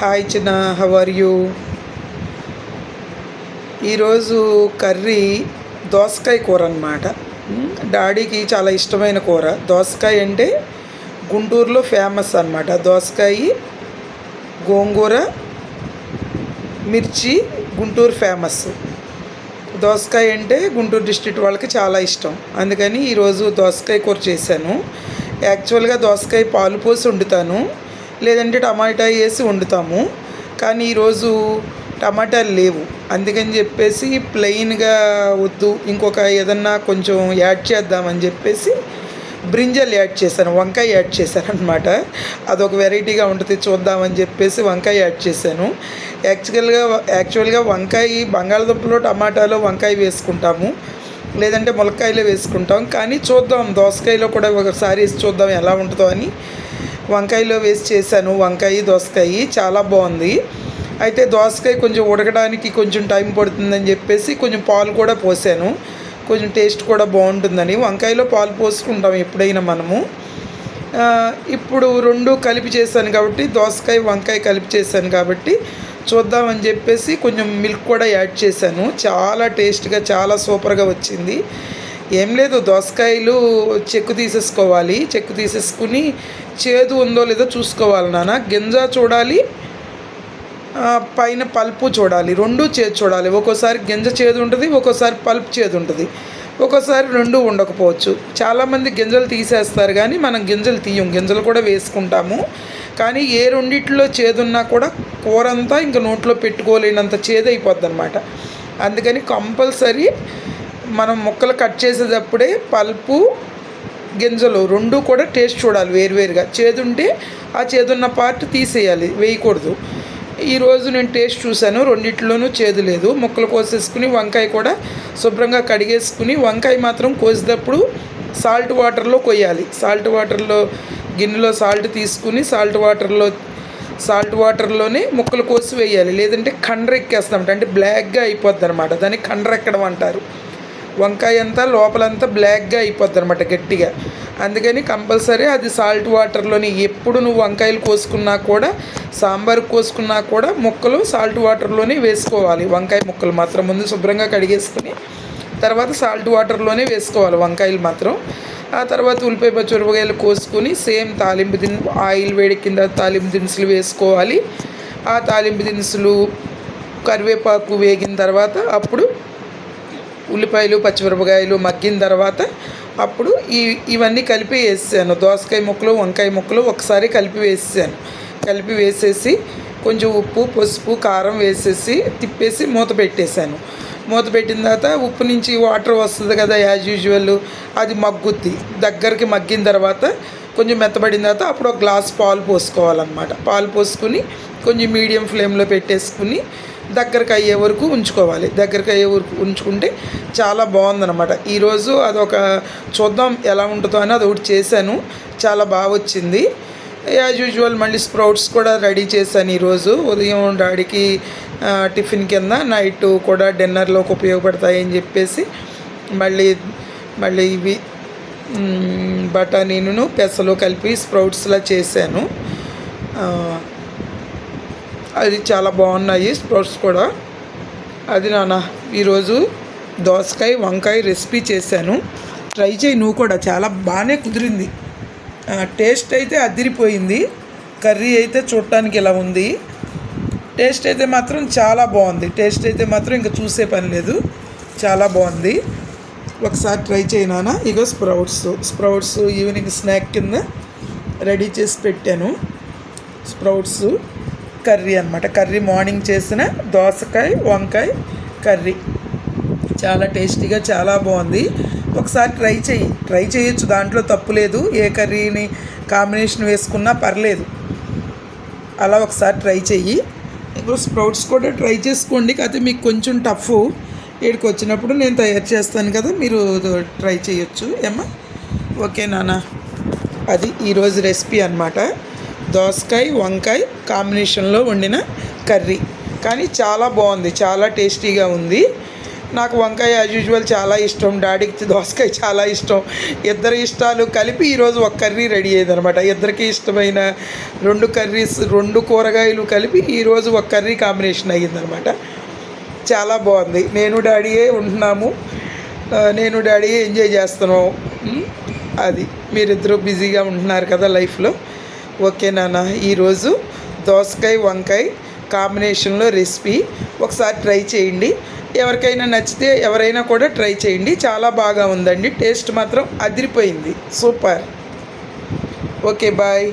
Hi చిన్న how are you ఈరోజు curry దోసకాయ కూర అనమాట డాడీకి చాలా ఇష్టమైన కూర. దోసకాయ అంటే గుంటూరులో ఫేమస్ అనమాట దోసకాయ గోంగూర మిర్చి గుంటూరు ఫేమస్ దోసకాయ అంటే గుంటూరు డిస్ట్రిక్ట్ వాళ్ళకి చాలా ఇష్టం. అందుకని ఈరోజు దోసకాయ కూర చేశాను. యాక్చువల్గా దోసకాయ పాలు పోసి వండుతాను. లేదంటే టమాటా వేసి వండుతాము. కానీ ఈరోజు టమాటాలు లేవు. అందుకని చెప్పేసి ప్లెయిన్గా వద్దు. ఇంకొక ఏదన్నా కొంచెం యాడ్ చేద్దామని చెప్పేసి బ్రింజల్ యాడ్ చేశాను. వంకాయ యాడ్ చేశాను అనమాట అదొక వెరైటీగా ఉంటుంది చూద్దామని చెప్పేసి వంకాయ యాడ్ చేశాను. యాక్చువల్గా యాక్చువల్గా వంకాయ బంగాళదుంపలో టమాటాలో వంకాయ వేసుకుంటాము. లేదంటే ములక్కాయలో వేసుకుంటాం. కానీ చూద్దాం దోసకాయలో కూడా ఒకసారి వేసి చూద్దాం ఎలా ఉంటుందో అని. వంకాయలో వేసి చేశాను. వంకాయ దోసకాయ చాలా బాగుంది. అయితే దోసకాయ కొంచెం ఉడకడానికి కొంచెం టైం పడుతుందని చెప్పేసి కొంచెం పాలు కూడా పోసాను. కొంచెం టేస్ట్ కూడా బాగుంటుందని. వంకాయలో పాలు పోసుకుంటాం ఎప్పుడైనా మనము. ఇప్పుడు రెండు కలిపి చేశాను కాబట్టి దోసకాయ వంకాయ కలిపి చేశాను కాబట్టి చూద్దామని చెప్పేసి కొంచెం మిల్క్ కూడా యాడ్ చేశాను. చాలా టేస్ట్గా చాలా సూపర్గా వచ్చింది. ఏం లేదు దోసకాయలు చెక్కు తీసేసుకోవాలి. చెక్కు తీసేసుకుని చేదు ఉందో లేదో చూసుకోవాలి నాన్న. గింజ చూడాలి పైన పల్పు చూడాలి. రెండు చేదు చూడాలి. ఒక్కోసారి గింజ చేదు ఉంటుంది ఒక్కోసారి పల్పు చేదు ఉంటుంది. ఒక్కోసారి రెండు ఉండకపోవచ్చు. చాలామంది గింజలు తీసేస్తారు కానీ మనం గింజలు తీయం. గింజలు కూడా వేసుకుంటాము. కానీ ఏ రెండిట్లో చేదున్నా కూడా కూర అంతా ఇంకా నోట్లో పెట్టుకోలేనంత చేదు అయిపోద్ది అనమాట అందుకని కంపల్సరీ మనం ముక్కలు కట్ చేసేటప్పుడే పల్పు గింజలు రెండు కూడా టేస్ట్ చూడాలి వేరువేరుగా. చేదుంటే ఆ చేదున్న పార్ట్ తీసేయాలి వేయకూడదు. ఈరోజు నేను టేస్ట్ చూశాను రెండిట్లోనూ చేదు లేదు. ముక్కలు కోసేసుకుని వంకాయ కూడా శుభ్రంగా కడిగేసుకుని వంకాయ మాత్రం కోసేటప్పుడు సాల్ట్ వాటర్లో కొయ్యాలి. సాల్ట్ వాటర్లో గిన్నెలో సాల్ట్ తీసుకుని సాల్ట్ వాటర్లో సాల్ట్ వాటర్లోనే ముక్కలు కోసి వేయాలి. లేదంటే కండ్రెక్కేస్తామంట అంటే బ్లాక్గా అయిపోద్ది అనమాట దాన్ని కండ్రెక్కడం అంటారు. వంకాయ అంతా లోపలంతా బ్లాక్గా అయిపోద్ది అనమాట గట్టిగా. అందుకని కంపల్సరీ అది సాల్ట్ వాటర్లోని ఎప్పుడు నువ్వు వంకాయలు కోసుకున్నా కూడా సాంబార్ కోసుకున్నా కూడా ముక్కలు సాల్ట్ వాటర్లోనే వేసుకోవాలి. వంకాయ ముక్కలు మాత్రం ముందు శుభ్రంగా కడిగేసుకుని తర్వాత సాల్ట్ వాటర్లోనే వేసుకోవాలి వంకాయలు మాత్రం. ఆ తర్వాత ఉల్లిపాయ పచ్చిమిరపకాయలు కోసుకొని సేమ్ తాలింపు దిన్ ఆయిల్ వేడి కింద తాలింపు దినుసులు వేసుకోవాలి. ఆ తాలింపు దినుసులు కరివేపాకు వేగిన తర్వాత అప్పుడు ఉల్లిపాయలు పచ్చిమిరపకాయలు మగ్గిన తర్వాత అప్పుడు ఈ ఇవన్నీ కలిపి వేసాను. దోసకాయ ముక్కలు వంకాయ ముక్కలు ఒకసారి కలిపి వేసాను. కలిపి వేసేసి కొంచెం ఉప్పు పసుపు కారం వేసేసి తిప్పేసి మూత పెట్టేశాను. మూత పెట్టిన తర్వాత ఉప్పు నుంచి వాటర్ వస్తుంది కదా యాజ్ యూజువల్. అది మగ్గుద్ది. దగ్గరికి మగ్గిన తర్వాత కొంచెం మెత్తబడిన తర్వాత అప్పుడు ఒక గ్లాస్ పాలు పోసుకోవాలన్నమాట. పాలు పోసుకుని కొంచెం మీడియం ఫ్లేమ్లో పెట్టేసుకుని దగ్గరకు అయ్యే వరకు ఉంచుకోవాలి. దగ్గరకు అయ్యే వరకు ఉంచుకుంటే చాలా బాగుందన్నమాట. ఈరోజు అదొక చూద్దాం ఎలా ఉంటుందో అని అది ఒకటి చేశాను. చాలా బాగా వచ్చింది. యాజ్ యూజువల్ మళ్ళీ స్ప్రౌట్స్ కూడా రెడీ చేశాను ఈరోజు ఉదయం డాడీకి టిఫిన్ కింద నైట్ కూడా డిన్నర్లోకి ఉపయోగపడతాయని చెప్పేసి మళ్ళీ మళ్ళీ ఇవి బఠానీను పెసలు కలిపి స్ప్రౌట్స్లా చేశాను. అది చాలా బాగున్నాయి స్ప్రౌట్స్ కూడా. అది నాన్న ఈరోజు దోసకాయ వంకాయ రెసిపీ చేశాను. ట్రై చేయి నువ్వు కూడా చాలా బాగానే కుదిరింది. టేస్ట్ అయితే అదిరిపోయింది. కర్రీ అయితే చూడటానికి ఇలా ఉంది. టేస్ట్ అయితే మాత్రం చాలా బాగుంది. టేస్ట్ అయితే మాత్రం ఇంకా చూసే పని లేదు. చాలా బాగుంది. ఒకసారి ట్రై చేయనానా ఇగో స్ప్రౌట్స్. స్ప్రౌట్స్ ఈవినింగ్ స్నాక్ కింద రెడీ చేసి పెట్టాను. స్ప్రౌట్స్. కర్రీ అనమాట కర్రీ మార్నింగ్ చేసిన దోసకాయ వంకాయ కర్రీ. చాలా టేస్టీగా చాలా బాగుంది. ఒకసారి ట్రై చేయి ట్రై చేయొచ్చు దాంట్లో తప్పు లేదు. ఏ కర్రీని కాంబినేషన్ వేసుకున్నా పర్లేదు. అలా ఒకసారి ట్రై చెయ్యి. ఇప్పుడు స్ప్రౌట్స్ కూడా ట్రై చేసుకోండి. కాకపోతే మీకు కొంచెం టఫ్ ఇక్కడికి వచ్చినప్పుడు నేను తయారు చేస్తాను కదా మీరు ట్రై చేయొచ్చు ఏమ్మా? ఓకే నాన్న. అది ఈరోజు రెసిపీ అన్నమాట. దోసకాయ వంకాయ కాంబినేషన్లో వండిన కర్రీ. కానీ చాలా బాగుంది చాలా టేస్టీగా ఉంది. నాకు వంకాయ యాజ్ యూజువల్ చాలా ఇష్టం డాడీకి దోసకాయ చాలా ఇష్టం. ఇద్దరు ఇష్టాలు కలిపి ఈరోజు ఒక కర్రీ రెడీ అయ్యింది అనమాట ఇద్దరికి ఇష్టమైన రెండు కర్రీస్ రెండు కూరగాయలు కలిపి ఈరోజు ఒక కర్రీ కాంబినేషన్ అయ్యిందనమాట. చాలా బాగుంది. నేను డాడీయే ఉంటున్నాము. నేను డాడీ ఎంజాయ్ చేస్తున్నాం. అది. మీరిద్దరూ బిజీగా ఉంటున్నారు కదా లైఫ్లో. ఓకే నాన్న ఈరోజు దోసకాయ వంకాయ కాంబినేషన్లో రెసిపీ. ఒకసారి ట్రై చేయండి. ఎవరికైనా నచ్చితే ఎవరైనా కూడా ట్రై చేయండి. చాలా బాగా ఉందండి. టేస్ట్ మాత్రం అదిరిపోయింది. సూపర్. Okay bye.